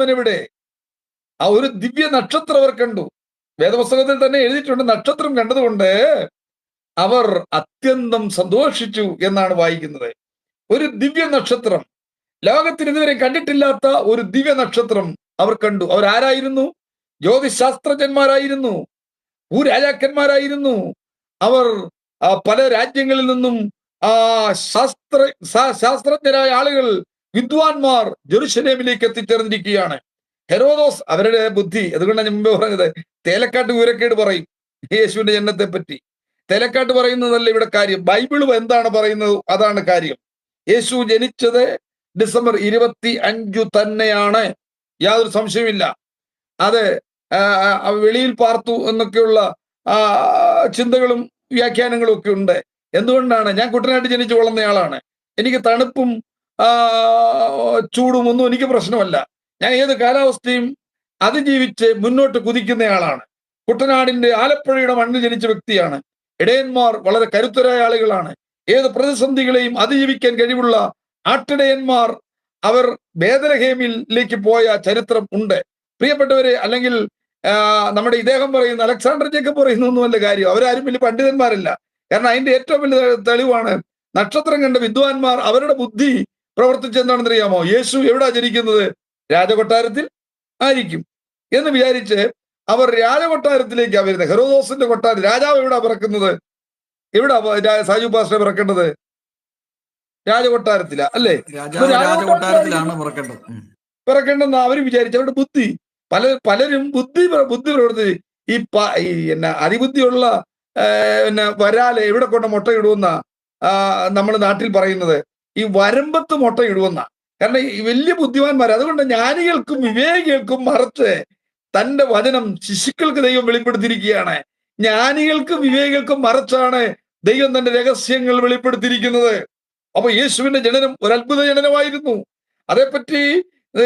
കാണുന്നവൻ എവിടെ ആ ഒരു ദിവ്യ നക്ഷത്രം അവർ കണ്ടു. വേദപുസ്തകത്തിൽ തന്നെ എഴുതിയിട്ടുണ്ട് നക്ഷത്രം കണ്ടതുകൊണ്ട് അവർ അത്യന്തം സന്തോഷിച്ചു എന്നാണ് വായിക്കുന്നത്. ഒരു ദിവ്യ നക്ഷത്രം. ലോകത്തിന് ഇതുവരെ കണ്ടിട്ടില്ലാത്ത ഒരു ദിവ്യ നക്ഷത്രം അവർ കണ്ടു. അവർ ആരായിരുന്നു? ജ്യോതിശാസ്ത്രജ്ഞന്മാരായിരുന്നു. ഭൂരാജാക്കന്മാരായിരുന്നു. അവർ പല രാജ്യങ്ങളിൽ നിന്നും ആ ശാസ്ത്ര ശാസ്ത്രജ്ഞരായ ആളുകൾ വിദ്വാൻമാർ ജെറുസലേമിലേക്ക് എത്തിച്ചേർന്നിരിക്കുകയാണ്. ഹെറോദോസ് അവരുടെ ബുദ്ധി അതുകൊണ്ടാണ് മുമ്പേ പറഞ്ഞത് തേലക്കാട്ട് വിവരക്കേട് പറയും യേശുവിന്റെ ജനത്തെ പറ്റി തേലക്കാട്ട് പറയുന്നതല്ല ഇവിടെ കാര്യം. ബൈബിൾ എന്താണ് പറയുന്നത്? അതാണ് കാര്യം. യേശു ജനിച്ചത് ഡിസംബർ ഇരുപത്തി അഞ്ചു തന്നെയാണ്. യാതൊരു സംശയമില്ല അത് വെളിയിൽ പാർത്തു എന്നൊക്കെയുള്ള ചിന്തകളും വ്യാഖ്യാനങ്ങളും ഒക്കെ ഉണ്ട്. എന്തുകൊണ്ടാണ്? ഞാൻ കുട്ടനാട്ടിൽ ജനിച്ചു വളർന്നയാളാണ്. എനിക്ക് തണുപ്പും ചൂടും ഒന്നും എനിക്ക് പ്രശ്നമല്ല. ഞാൻ ഏത് കാലാവസ്ഥയും അതിജീവിച്ച് മുന്നോട്ട് കുതിക്കുന്നയാളാണ്. കുട്ടനാടിന്റെ ആലപ്പുഴയുടെ മണ്ണ് ജനിച്ച വ്യക്തിയാണ്. ഇടയന്മാർ വളരെ കരുത്തരായ ആളുകളാണ്. ഏത് പ്രതിസന്ധികളെയും അതിജീവിക്കാൻ കഴിവുള്ള ആട്ടിടയന്മാർ അവർ ബേദലഹേമിലേക്ക് പോയ ചരിത്രം ഉണ്ട്. പ്രിയപ്പെട്ടവരെ അല്ലെങ്കിൽ നമ്മുടെ ഇദ്ദേഹം പറയുന്ന അലക്സാണ്ടർ ജേക്കബ് പറയുന്ന ഒന്നുമല്ല കാര്യം. അവരാരും വലിയ പണ്ഡിതന്മാരല്ല. കാരണം അതിന്റെ ഏറ്റവും വലിയ തെളിവാണ് നക്ഷത്രം കണ്ട വിദ്വാൻമാർ അവരുടെ ബുദ്ധി പ്രവർത്തിച്ചെന്താണെന്ന് അറിയാമോ യേശു എവിടാ ജനിക്കുന്നത്? രാജകൊട്ടാരത്തിൽ ആയിരിക്കും. എന്ന് വിചാരിച്ച് അവർ രാജകൊട്ടാരത്തിലേക്കാണ് വരുന്നത്. ഹെറോദോസിന്റെ കൊട്ടാരം രാജാവ് എവിടാ പിറക്കുന്നത്? എവിടാ സാജു പാസ്റ്റർ പിറക്കേണ്ടത്? രാജകൊട്ടാരത്തില അല്ലേ? രാജകൊട്ടാരത്തിലാണ് പുറക്കേണ്ടത്. പിറക്കേണ്ടെന്ന് അവർ വിചാരിച്ചു അവരുടെ ബുദ്ധി. പല പലരും ബുദ്ധി ബുദ്ധി പ്രവർത്തി ഈ പ- ഈ എന്നാ അതിബുദ്ധിയുള്ള പിന്നെ വരാൽ എവിടെ കൊണ്ട് മുട്ടയിടുമെന്ന നമ്മൾ നാട്ടിൽ പറയുന്നത്. ഈ വരമ്പത്ത് മുട്ടയിടുമെന്ന കാരണം ഈ വലിയ ബുദ്ധിമാന്മാർ അതുകൊണ്ട് ജ്ഞാനികൾക്കും വിവേകികൾക്കും മറച്ച് തന്റെ വചനം ശിശുക്കൾക്ക് ദൈവം വെളിപ്പെടുത്തിയിരിക്കുകയാണ്. ജ്ഞാനികൾക്കും വിവേകികൾക്കും മറച്ചാണ് ദൈവം തന്റെ രഹസ്യങ്ങൾ വെളിപ്പെടുത്തിയിരിക്കുന്നത്. അപ്പൊ യേശുവിന്റെ ജനനം ഒരു അത്ഭുത ജനനമായിരുന്നു. അതേപ്പറ്റി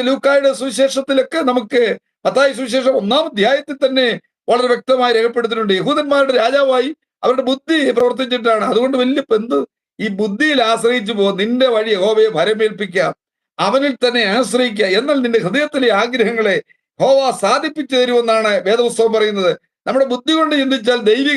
ലൂക്കായുടെ സുവിശേഷത്തിലൊക്കെ നമുക്ക് പത്തായ സുവിശേഷം ഒന്നാം അധ്യായത്തിൽ തന്നെ വളരെ വ്യക്തമായി രേഖപ്പെടുത്തിയിട്ടുണ്ട്. യഹൂദന്മാരുടെ രാജാവായി അവരുടെ ബുദ്ധി പ്രവർത്തിച്ചിട്ടാണ്. അതുകൊണ്ട് വലിയ എന്ത് ഈ ബുദ്ധിയിൽ ആശ്രയിച്ചു പോ നിന്റെ വഴി ഹോവയെ ഭരമേൽപ്പിക്കാം അവനിൽ തന്നെ ആശ്രയിക്കുക എന്നാൽ നിന്റെ ഹൃദയത്തിലെ ആഗ്രഹങ്ങളെ ഹോവ സാധിപ്പിച്ചു തരുമെന്നാണ് വേദപുസ്തകം പറയുന്നത്. നമ്മുടെ ബുദ്ധി കൊണ്ട് ചിന്തിച്ചാൽ ദൈവിക